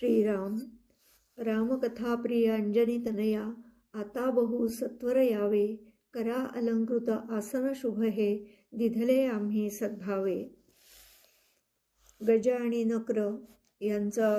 श्रीराम रामकथा प्रिय अंजनी तनया आता बहु सत्वर यावे करा अलंकृत आसन शुभ हे दिधले आम्ही सद्भावे. गज आणि नक्र यांचा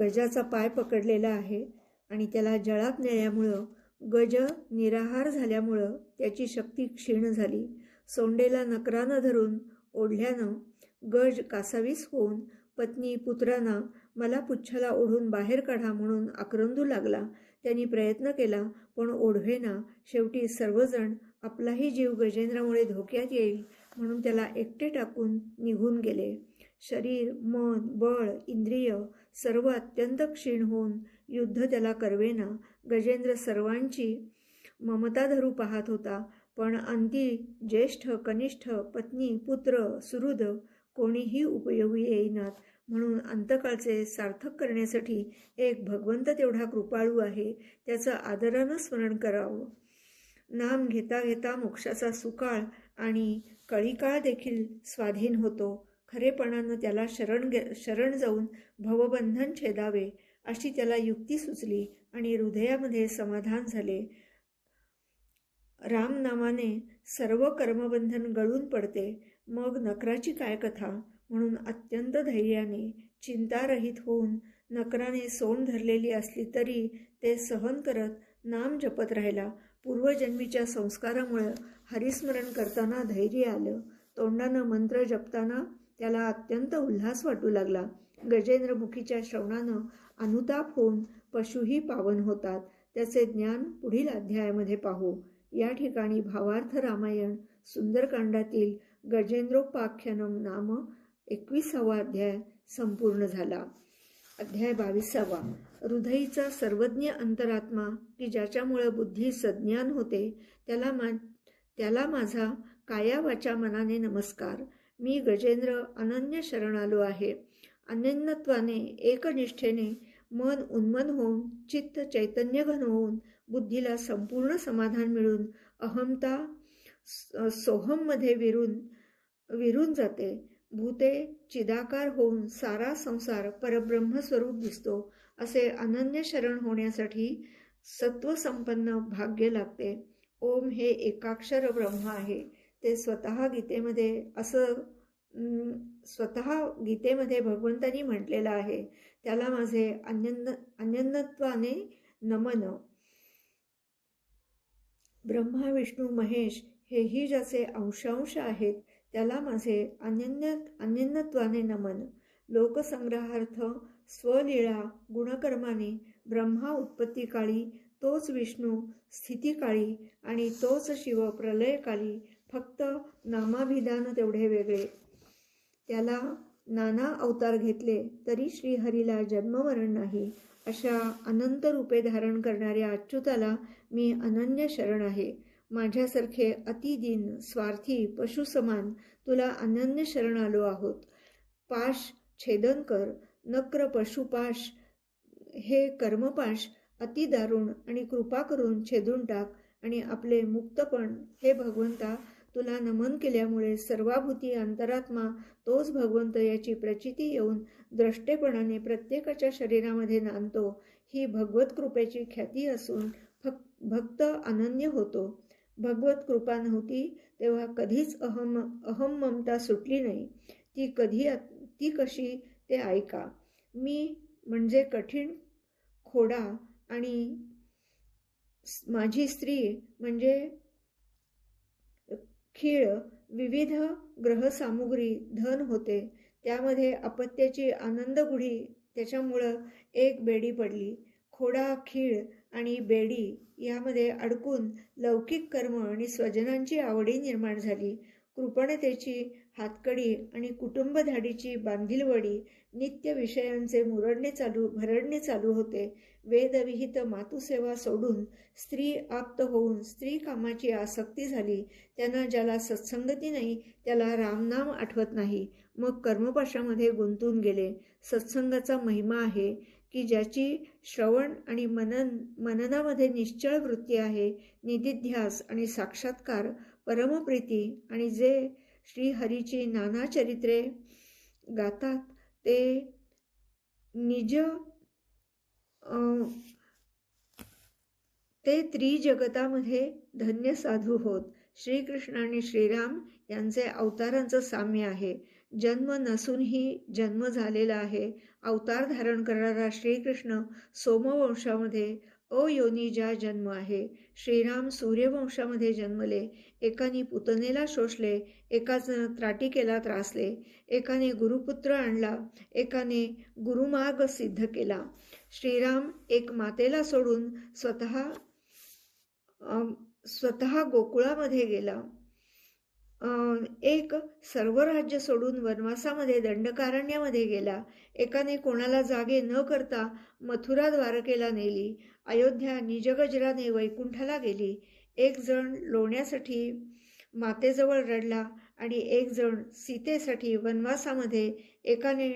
गजाचा पाय पकडलेला आहे आणि त्याला जळात नेल्यामुळं गज निराहार झाल्यामुळं त्याची शक्ती क्षीण झाली. सोंडेला नकरानं धरून ओढल्यानं गज कासावीस होऊन पत्नी पुत्रांना मला पुच्छाला ओढून बाहेर काढा म्हणून आक्रंदू लागला. त्यांनी प्रयत्न केला पण ओढवेना. शेवटी सर्वजण आपलाही जीव गजेंद्रामुळे धोक्यात येईल म्हणून त्याला एकटे टाकून निघून गेले. शरीर मन बळ इंद्रिय सर्व अत्यंत क्षीण होऊन युद्ध त्याला करवेना. गजेंद्र सर्वांची ममता धरू पाहत होता पण अंती ज्येष्ठ कनिष्ठ पत्नी पुत्र सुहृद कोणीही उपयोगी येईनात. म्हणून अंतकाळचे सार्थक करण्यासाठी एक भगवंत तेवढा कृपाळू आहे. त्याचं आदरानं स्मरण करावं. नाम घेता घेता मोक्षाचा सुकाळ आणि कळीकाळ देखील स्वाधीन होतो. खरेपणानं त्याला शरण गे शरण जाऊन भवबंधन छेदावे अशी त्याला युक्ती सुचली आणि हृदयामध्ये समाधान झाले. रामनामाने सर्व कर्मबंधन गळून पडते. मग नकराची काय कथा? म्हणून अत्यंत धैर्याने चिंतारहित होऊन नकराने सोंड धरलेली असली तरी ते सहन करत नाम जपत राहिला. पूर्वजन्मीच्या संस्कारामुळं हरिस्मरण करताना धैर्य आलं. तोंडानं मंत्र जपताना त्याला अत्यंत उल्हास वाटू लागला. गजेंद्रमुखीच्या श्रवणानं अनुताप होऊन पशुही पावन होतात. त्याचे ज्ञान पुढील अध्यायामध्ये पाहू. या ठिकाणी भावार्थ रामायण सुंदरकांडातील गजेंद्रोपाख्यानम नाम एकविसावा अध्याय संपूर्ण झाला. अध्याय बावीसावा. हृदयीचा सर्वज्ञ अंतरात्मा की ज्याच्यामुळे बुद्धी सज्ञान होते त्याला मा त्याला माझा काया वाचा मनाने नमस्कार. मी गजेंद्र अनन्य शरण आलो आहे. अनन्यत्वाने एकनिष्ठेने मन उन्मन होऊन चित्त चैतन्य घन होऊन बुद्धीला संपूर्ण समाधान मिळून अहमता सोहममध्ये विरून विरून जाते. भूते चिदाकार होऊन सारा संसार परब्रह्मस्वरूप दिसतो असे अनन्य शरण होण्यासाठी सत्वसंपन्न भाग्य लागते. ओम हे एकाक्षर ब्रह्म आहे. ते स्वतः गीतेमध्ये असं स्वतः गीतेमध्ये भगवंतानी म्हटलेलं आहे. त्याला माझे अन्यन्न अन्यन्नत्वाने नमन. ब्रह्मा विष्णू महेश हेही ज्याचे अंशांश आहेत त्याला माझे अन्यन्य अन्यन्यत्वाने नमन. लोकसंग्रहार्थ स्वलीळा गुणकर्माने ब्रह्मा उत्पत्तीकाळी तोच विष्णू स्थितीकाळी आणि तोच शिव प्रलयकाळी फक्त नामाभिधान तेवढे वेगळे. त्याला नाना अवतार घेतले तरी श्रीहरीला जन्ममरण नाही. अशा अनंत रूपे धारण करणाऱ्या अच्युताला मी अनन्य शरण आहे. माझ्यासारखे अतिदीन स्वार्थी पशुसमान तुला अनन्य शरण आलो आहोत. पाश छेदन कर नक्र पशुपाश हे कर्मपाश अतिदारुण आणि कृपा करून छेदून टाक आणि आपले मुक्तपण हे भगवंता तुला नमन केल्यामुळे सर्वाभूती अंतरात्मा तोच भगवंत याची प्रचिती येऊन द्रष्टेपणाने प्रत्येकाच्या शरीरामध्ये नांदतो. ही भगवत कृपेची ख्याती असून फक्त भक्त अनन्य होतो. भगवत कृपा नव्हती तेव्हा कधीच अहम अहम ममता सुटली नाही. ती कधी ती कशी ते ऐका. मी म्हणजे कठीण खोडा आणि माझी स्त्री म्हणजे खीळ विविध ग्रहसामुग्री धन होते. त्यामध्ये अपत्याची आनंदगुढी त्याच्यामुळं एक बेडी पडली. खोडा खीळ आणि बेडी यामध्ये अडकून लौकिक कर्म आणि स्वजनांची आवडी निर्माण झाली. कृपणतेची हातकडी आणि कुटुंबधाडीची बांधिलवडी नित्य विषयांचे मुरडणे चालू भरडणे चालू होते. वेदविहित मातुसेवा सोडून स्त्री आप्त होऊन स्त्री कामाची आसक्ती झाली. त्यांना ज्याला सत्संगती नाही त्याला रामनाम आठवत नाही. मग कर्मपाशामध्ये गुंतून गेले. सत्संगाचा महिमा आहे. की ज्याची श्रवण आणि मनन मननामध्ये निश्चळ वृत्ती आहे निधिध्यास आणि साक्षात्कार परमप्रीती आणि जे श्रीहरीची नाना चरित्रे गातात ते निज ते त्रिजगतामध्ये धन्य साधू होत. श्रीकृष्ण आणि श्रीराम यांचे अवतारांचं साम्य आहे. जन्म नसूनही जन्म झालेला आहे. अवतार धारण करणारा श्रीकृष्ण सोमवंशामध्ये अयोनिजा जन्म आहे. श्रीराम सूर्यवंशामध्ये जन्मले. एकाने पुतनेला शोषले. एकाचं त्राटिकेला त्रासले. एकाने गुरुपुत्र आणला. एकाने गुरुमार्ग सिद्ध केला. श्रीराम एक मातेला सोडून स्वतः स्वतः गोकुळामध्ये गेला. एक सर्व राज्य सोडून वनवासामध्ये दंडकारण्यामध्ये गेला. एकाने कोणाला जागे न करता मथुरा द्वारकेला नेली. अयोध्या निजगजराने वैकुंठाला गेली. एक जण लोण्यासाठी मातेजवळ रडला आणि एक जण सीतेसाठी वनवासामध्ये एकाने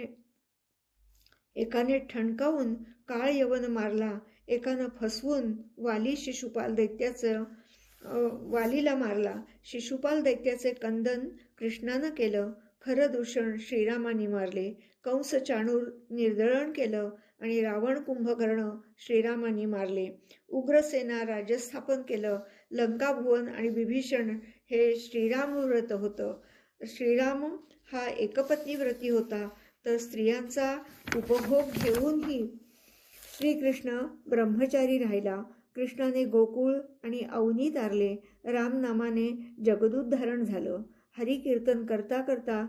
एकाने ठणकावून काळ यवन मारला. एकानं फसवून वाली शिशुपाल दैत्याचं वालीला मारला. शिशुपाल दैत्याचे कंदन कृष्णानं केलं. खरं दूषण श्रीरामाने मारले. कंस चाणूर निर्दळण केलं आणि रावण कुंभकर्ण श्रीरामाने मारले. उग्रसेना राज्यस्थापन केलं. लंकाभुवन आणि विभीषण हे श्रीराम व्रत होतं. श्रीराम हा एकपत्नी व्रती होता. तर स्त्रियांचा उपभोग घेऊनही श्रीकृष्ण ब्रह्मचारी राहिला. कृष्णाने गोकुळ आणि अवनी तारले रामनामाने जगदूत धारण झालं. हरिकीर्तन करता करता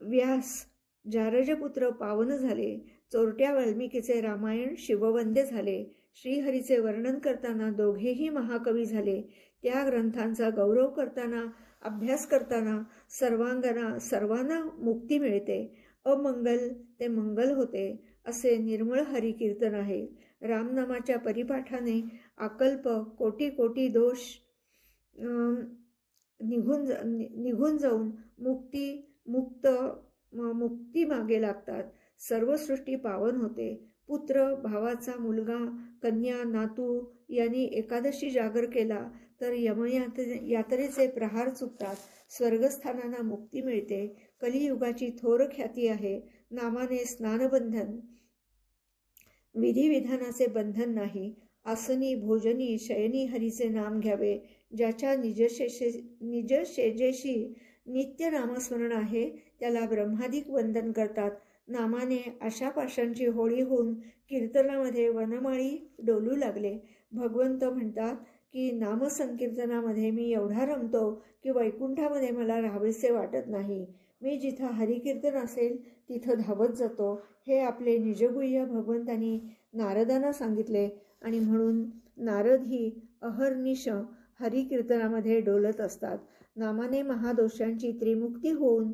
व्यास जारजपुत्र पावन झाले. चोरट्या वाल्मिकीचे रामायण शिववंद्य झाले. श्रीहरीचे वर्णन करताना दोघेही महाकवी झाले. त्या ग्रंथांचा गौरव करताना अभ्यास करताना सर्वांगना सर्वांना मुक्ती मिळते. अमंगल ते मंगल होते असे निर्मळ हरिकीर्तन आहे. रामनामाच्या परिपाठाने अकल्प कोटी कोटी दोष निघून जा- नि- निघून जाऊन मुक्ती मुक्त मुक्ती मागे लागतात. सर्व सृष्टी पावन होते. पुत्र भावाचा मुलगा कन्या नातू यांनी एकादशी जागर केला तर यमयात्रे यात्रेचे प्रहार चुकतात. स्वर्गस्थानांना मुक्ती मिळते. कलियुगाची थोर ख्याती आहे. नामाने स्नानबंधन. विधिविधानाचे बंधन नाही आसनी भोजनी शयनी हरीचे नाम घ्यावे ज्याच्या निजशेषे निजशेजेशी नित्य नामस्मरण आहे त्याला ब्रह्मादिक वंदन करतात. नामाने अशा पाशांची होळी होऊन कीर्तनामध्ये वनमाळी डोलू लागले. भगवंत म्हणतात की नामसंकीर्तनामध्ये मी एवढा रमतो की वैकुंठामध्ये मला राहावेसे वाटत नाही. मी जिथं हरिकीर्तन असेल तिथं धावत जातो. हे आपले निजगुह्य भगवंतांनी नारदांना सांगितले आणि म्हणून नारद ही अहर्निश हरिकीर्तनामध्ये डोलत असतात. नामाने महादोषांची त्रिमुक्ती होऊन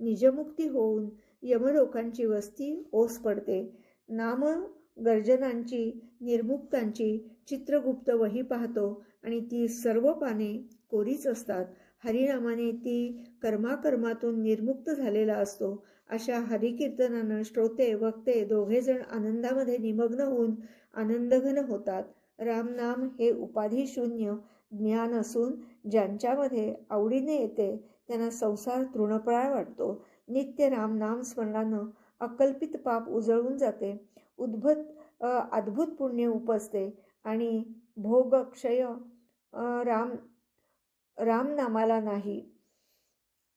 निजमुक्ती होऊन यमलोकांची वस्ती ओस पडते. नाम गर्जनांची निर्मुक्तांची चित्रगुप्त वही पाहतो आणि ती सर्व पाने कोरीच असतात. हरिनामाने ती कर्माकर्मातून निर्मुक्त झालेला असतो. अशा हरिकीर्तनानं श्रोते वक्ते दोघेजण आनंदामध्ये निमग्न होऊन आनंदघन होतात. रामनाम हे उपाधी शून्य ज्ञान असून ज्यांच्यामध्ये आवडीने येते त्यांना संसार तृणप्राय वाटतो. नित्य रामनाम स्मरणानं अकल्पित पाप उजळून जाते. उद्भत अद्भुत पुण्य उपसते आणि भोगक्षय राम रामनामाला नाही.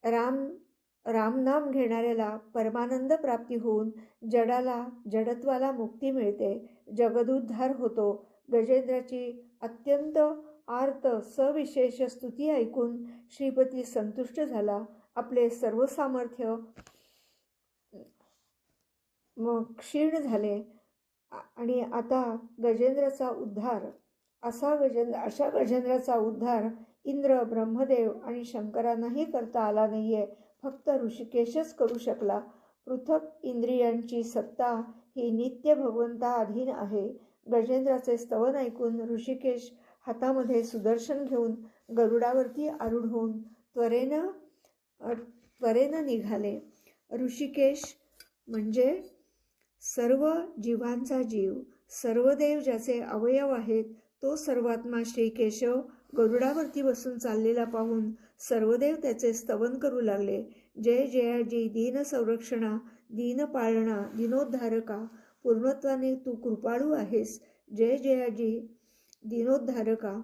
राम रामनाम घेणाऱ्याला परमानंद प्राप्ती होऊन जडाला जडत्वाला मुक्ती मिळते. जगदुद्धार होतो. गजेंद्राची अत्यंत आर्त सविशेष स्तुती ऐकून श्रीपती संतुष्ट झाला. आपले सर्व सामर्थ्य मग क्षीण झाले. आणि आता गजेंद्राचा उद्धार असा गजेंद्र अशा गजेंद्राचा उद्धार इंद्र ब्रह्मदेव आणि शंकरांनाही करता आला नाही आहे फक्त ऋषिकेशच करू शकला. पृथक इंद्रियांची सत्ता ही नित्य भगवंता अधीन आहे. गजेंद्राचे स्तवन ऐकून ऋषिकेश हातामध्ये सुदर्शन घेऊन गरुडावरती आरूढ होऊन त्वरेनं त्वरेनं निघाले. ऋषिकेश म्हणजे सर्व जीवांचा जीव सर्व देव ज्याचे अवयव आहेत तो सर्वात्मा श्री केशव गरुडावरती बसून चाललेला पाहून सर्वदेव त्याचे स्तवन करू लागले. जय जयाजी दीन संरक्षणा दीन पाळणा दिनोद्धारका पूर्णत्वाने तू कृपाळू आहेस. जय जयाजी दिनोद्धारका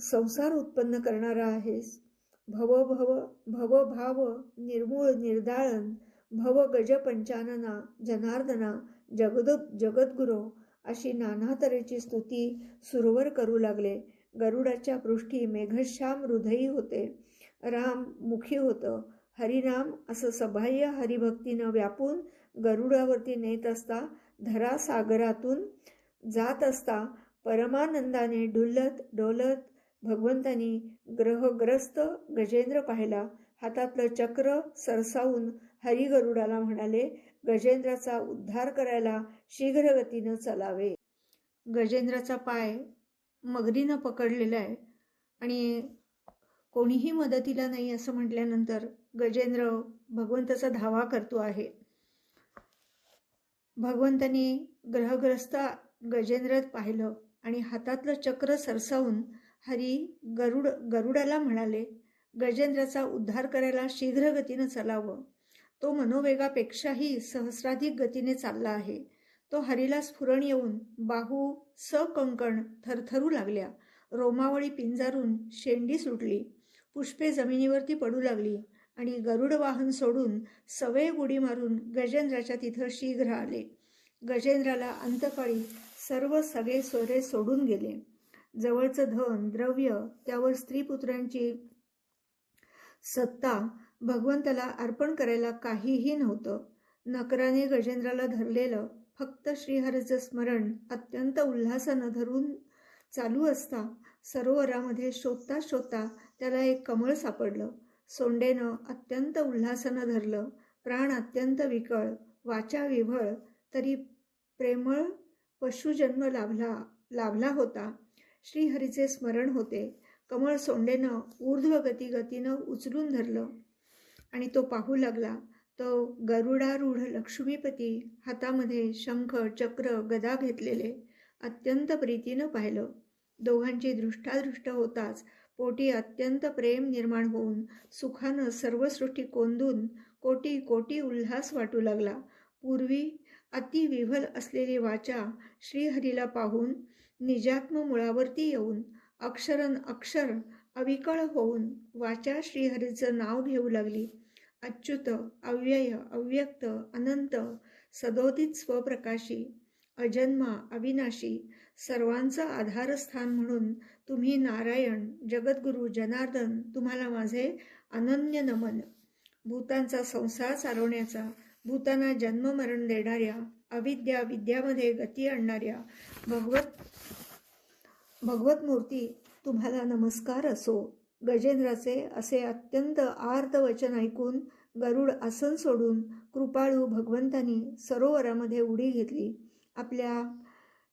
संसार उत्पन्न करणारा आहेस. भव भव भव भाव निर्मूळ निर्दाळन भव गज पंचानना जनार्दना जगद जगद्गुरो अशी नाना तऱ्हेची स्तुती सुरवर करू लागले. गरुडाच्या पृष्ठी मेघश्याम हृदयी होते. राम मुखी होतं. हरिनाम असं सबाह्य हरिभक्तीनं व्यापून गरुडावरती नेत असता धरा सागरातून जात असता परमानंदाने ढुलत डोलत भगवंतानी ग्रहग्रस्त गजेंद्र पाहिला. हातातलं चक्र सरसावून हरिगरुडाला म्हणाले गजेंद्राचा उद्धार करायला शीघ्रगतीनं चलावे. गजेंद्राचा पाय मगरीनं पकडलेलं आहे. आणि कोणीही मदतीला नाही असं म्हटल्यानंतर गजेंद्र भगवंताचा धावा करतो आहे. भगवंतानी ग्रहग्रस्त गजेंद्र पाहिलं आणि हातातलं चक्र सरसावून हरी गरुड गरुडाला म्हणाले गजेंद्राचा उद्धार करायला शीघ्र गतीनं चालावं. तो मनोवेगापेक्षाही सहस्राधिक गतीने चालला आहे. तो हरीला स्फुरण येऊन बाहू सकंकण थरथरू लागल्या. रोमावळी पिंजारून शेंडी सुटली. पुष्पे जमिनीवरती पडू लागली आणि गरुड वाहन सोडून सवय उडी मारून गजेंद्राच्या तिथं शीघ्र आले. गजेंद्राला अंतकाळी सर्व सगळे सोरे सोडून गेले. जवळचं धन द्रव्य त्यावर स्त्रीपुत्रांची सत्ता भगवंताला अर्पण करायला काहीही नव्हतं. नकराने गजेंद्राला धरलेलं फक्त श्रीहरीचं स्मरण अत्यंत उल्हासानं धरून चालू असता सरोवरामध्ये शोधता शोधता त्याला एक कमळ सापडलं. सोंडेनं अत्यंत उल्हासानं धरलं. प्राण अत्यंत विकळ वाचा विव्हळ तरी प्रेमळ पशुजन्म लाभला लाभला होता. श्रीहरीचे स्मरण होते. कमळ सोंडेनं ऊर्ध्व गती गतीनं उचलून धरलं आणि तो पाहू लागला तो गरुडारूढ लक्ष्मीपती हातामध्ये शंख चक्र गदा घेतलेले अत्यंत प्रीतीनं पाहिलं. दोघांची दृष्टादृष्ट होताच पोटी अत्यंत प्रेम निर्माण होऊन सुखानं सर्व सृष्टी कोंदून कोटी कोटी उल्हास वाटू लागला. पूर्वी अतिविव्हल असलेली वाचा श्रीहरीला पाहून निजात्म मुळावरती येऊन अक्षरन अक्षर अविकळ होऊन वाचा श्रीहरीचं नाव घेऊ लागली. अच्युत अव्यय अव्यक्त अनंत सदोदित स्वप्रकाशी अजन्मा अविनाशी सर्वांचं आधारस्थान म्हणून तुम्ही नारायण जगद्गुरु जनार्दन तुम्हाला माझे अनन्य नमन. भूतांचा संसार सारवण्याचा भूतांना जन्ममरण देणाऱ्या अविद्या विद्यामध्ये गती आणणाऱ्या भगवत भगवत मूर्ती तुम्हाला नमस्कार असो. गजेंद्राचे असे अत्यंत आर्त वचन ऐकून गरुड आसन सोडून कृपाळू भगवंतानी सरोवरामध्ये उडी घेतली. आपल्या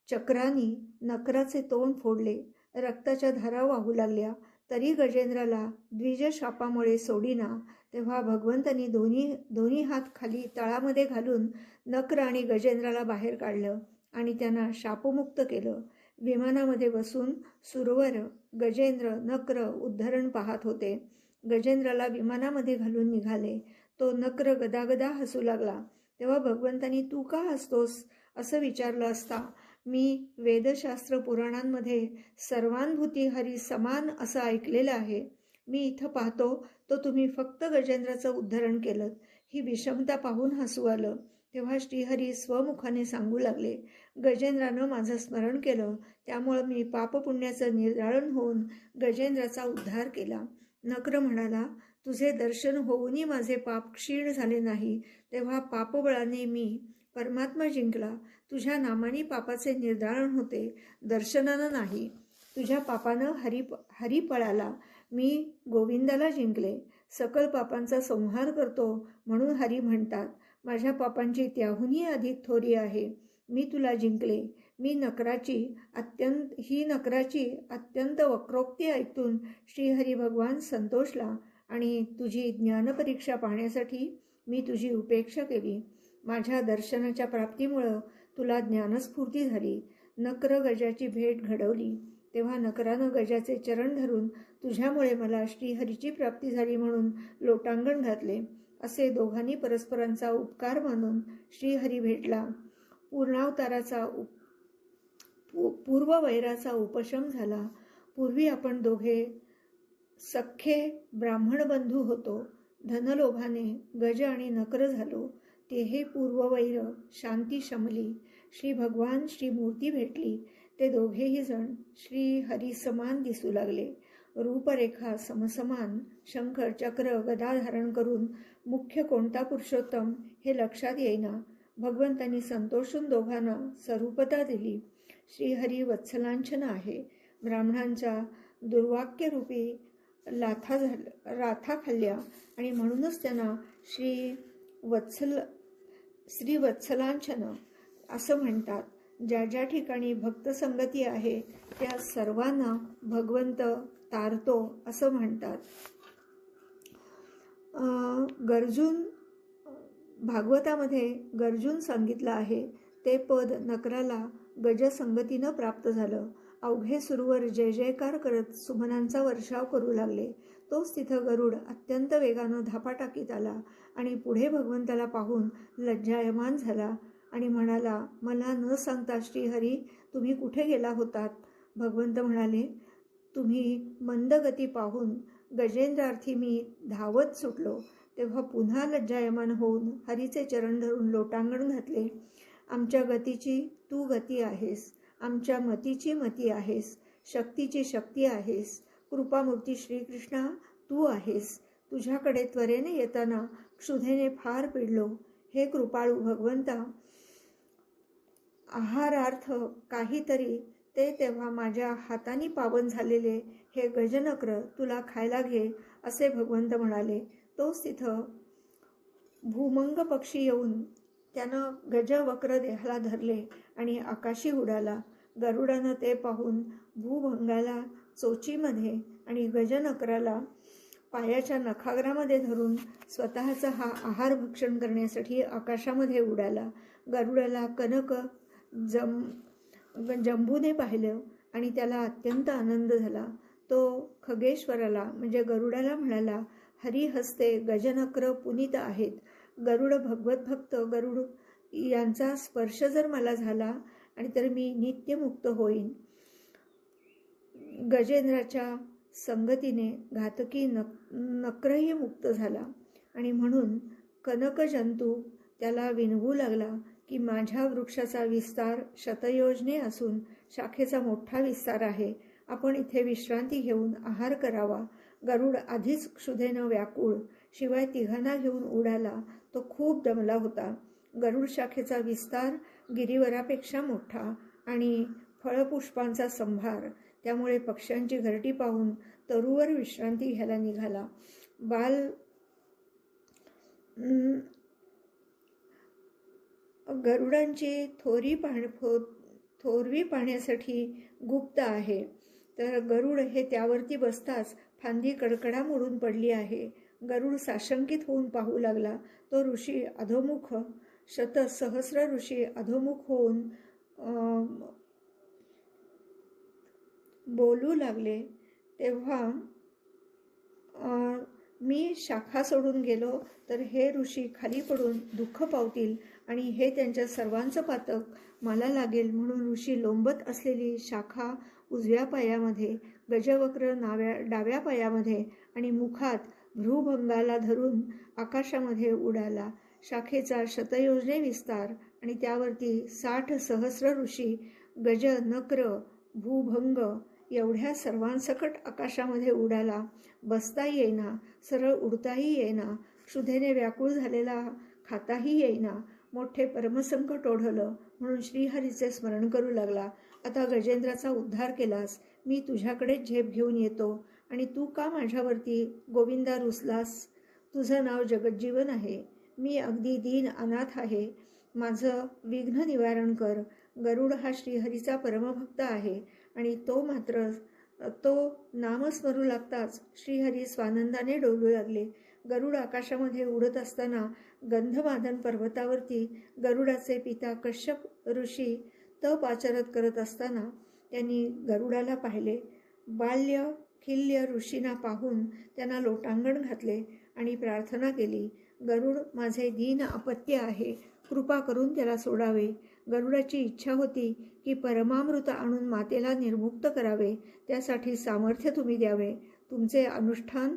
चक्रानी नकराचे तोंड फोडले. रक्ताच्या धारा वाहू लागल्या. तरी गजेंद्राला द्विजशापामुळे सोडीना तेव्हा भगवंतांनी दोन्ही दोन्ही हात खाली तळामध्ये घालून नक्र आणि गजेंद्राला बाहेर काढलं आणि त्यांना शापमुक्त केलं. विमानामध्ये बसून सुरवर गजेंद्र नक्र उद्धरण पाहत होते. गजेंद्रला विमानामध्ये घालून निघाले. तो नक्र गदागदा हसू लागला. तेव्हा भगवंतांनी तू का हसतोस? असं विचारलं असता. मी वेदशास्त्र पुराणांमध्ये सर्वानुभूती हरी समान असं ऐकलेलं आहे. मी इथं पाहतो तो तुम्ही फक्त गजेंद्राचं उद्धरण केलं ही विषमता पाहून हसू आलं. तेव्हा श्रीहरी स्वमुखाने सांगू लागले गजेंद्रानं माझं स्मरण केलं त्यामुळं मी पापपुण्याचं निर्धारण होऊन गजेंद्राचा उद्धार केला. नक्र म्हणाला तुझे दर्शन होऊनही माझे पाप क्षीण झाले नाही तेव्हा पापबळाने मी परमात्मा जिंकला. तुझ्या नामाने पापाचे निर्धारण होते दर्शनानं नाही. तुझ्या पापानं हरी हरी पळाला. मी गोविंदाला जिंकले. सकल पापांचा संहार करतो म्हणून हरी म्हणतात. माझ्या पापांची त्याहूनही अधिक थोरी आहे. मी तुला जिंकले. मी नकराची अत्यंत ही नकराची अत्यंत वक्रोक्ती ऐकून श्रीहरी भगवान संतोषला आणि तुझी ज्ञानपरीक्षा पाहण्यासाठी मी तुझी उपेक्षा केली. माझ्या दर्शनाच्या प्राप्तीमुळं तुला ज्ञानस्फूर्ती झाली. नक्र गजाची भेट घडवली. तेव्हा नकरानं गजाचे चरण धरून तुझ्यामुळे मला श्रीहरीची प्राप्ती झाली म्हणून लोटांगण घातले. असे दोघांनी परस्परांचा उपकार मानून श्रीहरी भेटला. पूर्णावताराचा उप पूर्व पूर्ववैराचा उपशम झाला. पूर्वी आपण दोघे सख्खे ब्राह्मण बंधू होतो. धनलोभाने गज आणि नकर झालो. तेहे पूर्ववैर शांती शमली. श्री भगवान श्री मूर्ती भेटली. ते दोघेही जण श्री हरी समान दिसू लागले. रूपरेखा समसमान शंकर चक्र गदा धारण करून मुख्य कोणता पुरुषोत्तम हे लक्षात येईना. भगवंतांनी संतोषून दोघांना स्वरूपता दिली. श्रीहरी वत्सलांछन आहे. ब्राह्मणांच्या दुर्वाक्यरूपी लाथा झाल राथा खाल्ल्या आणि म्हणूनच त्यांना श्री वत्सल श्री वत्सलांछन असं म्हणतात. ज्या ज्या ठिकाणी भक्तसंगती आहे त्या सर्वांना भगवंत तारतो असं म्हणतात. गर्जून भागवतामध्ये गर्जून सांगितलं आहे ते पद नकराला गजसंगतीनं प्राप्त झालं. अवघे सुरूवर जय जयकार करत सुमनांचा वर्षाव करू लागले. तोच तिथं गरुड अत्यंत वेगानं धापा टाकीत आला आणि पुढे भगवंताला पाहून लज्जायमान झाला आणि म्हणाला मला न सांगता श्रीहरी तुम्ही कुठे गेला होतात? भगवंत म्हणाले तुम्ही मंद गती पाहून गजेंद्रार्थी मी धावत सुटलो तेव्हा पुन्हा लज्जायमान होऊन हरीचे चरण धरून लोटांगण घातले. आमच्या गतीची तू गती आहेस आमच्या मतीची मती आहेस शक्तीची शक्ती आहेस. कृपामूर्ती श्रीकृष्णा तू आहेस. तुझ्याकडे त्वरेने येताना क्षुधेने फार पिडलो. हे कृपाळू भगवंता आहारार्थ काहीतरी ते तेव्हा माझ्या हाताने पावन झालेले हे गजनक्र तुला खायला घे असे भगवंत म्हणाले. तोच तिथं भूमंग पक्षी येऊन त्यानं गजवक्र देहाला धरले आणि आकाशी उडाला. गरुडानं ते पाहून भूभंगाला चोचीमध्ये आणि गजनकराला पायाच्या नखाग्रामध्ये धरून स्वतःचा हा आहार भक्षण करण्यासाठी आकाशामध्ये उडाला. गरुडाला कनक जम जंबूने पाहिलं आणि त्याला अत्यंत आनंद झाला. तो खगेश्वराला म्हणजे गरुडाला म्हणाला हरी हस्ते गजनक्र पुनीत आहेत. गरुड भगवत भक्त गरुड यांचा स्पर्श जर मला झाला आणि तर मी नित्यमुक्त होईन. गजेंद्राच्या संगतीने घातकी नक नक्रही मुक्त झाला आणि म्हणून कनकजंतू त्याला विनवू लागला. की माझ्या वृक्षाचा विस्तार शतयोजने असून शाखेचा मोठा विस्तार आहे. आपण इथे विश्रांती घेऊन आहार करावा. गरुड आधीच क्षुधेनं व्याकुळ. शिवाय तिघांना घेऊन उडाला तो खूप दमला होता. गरुड शाखेचा विस्तार गिरीवरापेक्षा मोठा आणि फळपुष्पांचा संभार. त्यामुळे पक्ष्यांची घरटी पाहून तरुवर विश्रांती घ्यायला निघाला. बाल गरुडांची थोरी पाहण थोरवी पाहण्यासाठी गुप्त आहे. तर गरुड हे त्यावरती बसताच फांदी कडकडा मोडून पडली आहे. गरुड साशंकित होऊन पाहू लागला. तो ऋषी अधोमुख शत सहस्र ऋषी अधोमुख होऊन बोलू लागले. तेव्हा मी शाखा सोडून गेलो. तर हे ऋषी खाली पडून दुःख पावतील. आणि हे त्यांच्या सर्वांचं पातक मला लागेल म्हणून ऋषी लोंबत असलेली शाखा उजव्या पायामध्ये गजवक्र नाव्या डाव्या पायामध्ये आणि मुखात भ्रूभंगाला धरून आकाशामध्ये उडाला. शाखेचा शतयोजने विस्तार आणि त्यावरती साठ सहस्र ऋषी गज नक्र भूभंग एवढ्या सर्वांसकट आकाशामध्ये उडाला. बसता येईना सरळ उडताही येईना क्षुधेने व्याकुळ झालेला खाताही येईना मोठे परमसंकट ओढवलं म्हणून श्रीहरीचे स्मरण करू लागला. आता गजेंद्राचा उद्धार केलास. मी तुझ्याकडेच झेप घेऊन येतो. आणि तू का माझ्यावरती गोविंदा रुसलास? तुझं नाव जगज्जीवन आहे. मी अगदी दीन अनाथ आहे. माझं विघ्न निवारण कर. गरुड हा श्रीहरीचा परमभक्त आहे. आणि तो मात्र तो नामस्मरू लागताच श्रीहरी स्वानंदाने डोलू लागले. गरुड आकाशामध्ये उडत असताना गंधमादन पर्वतावरती गरुडाचे पिता कश्यप ऋषी तप आचरत करत असताना त्यांनी गरुडाला पाहिले. बाल्य खिल्य ऋषींना पाहून त्यांना लोटांगण घातले आणि प्रार्थना केली गरुड माझे दीन अपत्य आहे. कृपा करून त्याला सोडावे. गरुडाची इच्छा होती की परमामृत आणून मातेला निर्मुक्त करावे. त्यासाठी सामर्थ्य तुम्ही द्यावे. तुमचे अनुष्ठान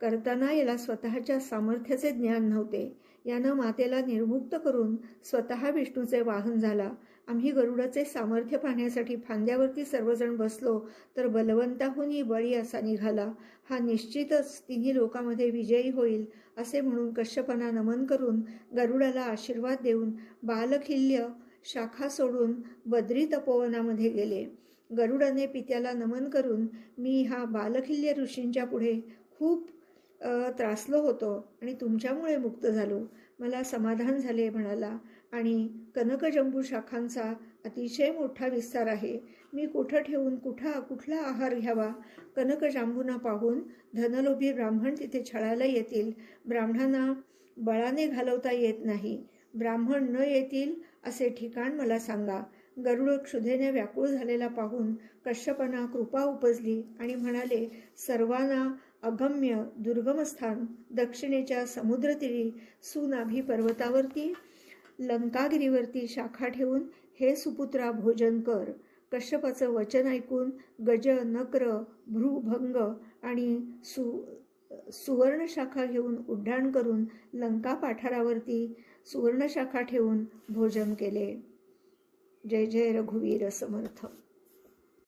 करताना याला स्वतःच्या सामर्थ्याचे ज्ञान नव्हते. यानं मातेला निर्मुक्त करून स्वतः विष्णूचे वाहन झाला. आम्ही गरुडाचे सामर्थ्य पाहण्यासाठी फांद्यावरती सर्वजण बसलो तर बलवंताहूनही बळी असा निघाला. हा निश्चितच तिन्ही लोकांमध्ये विजयी होईल असे म्हणून कश्यपांना नमन करून गरुडाला आशीर्वाद देऊन बालखिल्य शाखा सोडून बद्री तपोवनामध्ये गेले. गरुडाने पित्याला नमन करून मी हा बालखिल्य ऋषींच्या पुढे खूप त्रासलो होतो आणि तुमच्यामुळे मुक्त झालो. मला समाधान झाले म्हणाला. आणि कनकजंबू शाखांचा अतिशय मोठा विस्तार आहे. मी कुठं ठेवून कुठा कुठला आहार घ्यावा? कनकजांबूंना पाहून धनलोभी ब्राह्मण तिथे छळायला येतील. ब्राह्मणांना बळाने घालवता येत नाही. ब्राह्मण न येतील असे ठिकाण मला सांगा. गरुड क्षुधेने व्याकुळ झालेला पाहून कश्यपांना कृपा उपजली आणि म्हणाले सर्वांना अगम्य दुर्गमस्थान दक्षिणेच्या समुद्रतीरी सुनाभी पर्वतावरती लंकागिरीवरती शाखा ठेवून हे सुपुत्रा भोजन कर. कश्यपाचं वचन ऐकून गज नक्र भ्रूभंग आणि सु सुवर्णशाखा घेऊन उड्डाण करून लंका पाठारावरती सुवर्णशाखा ठेवून भोजन केले. जय जय रघुवीर समर्थ.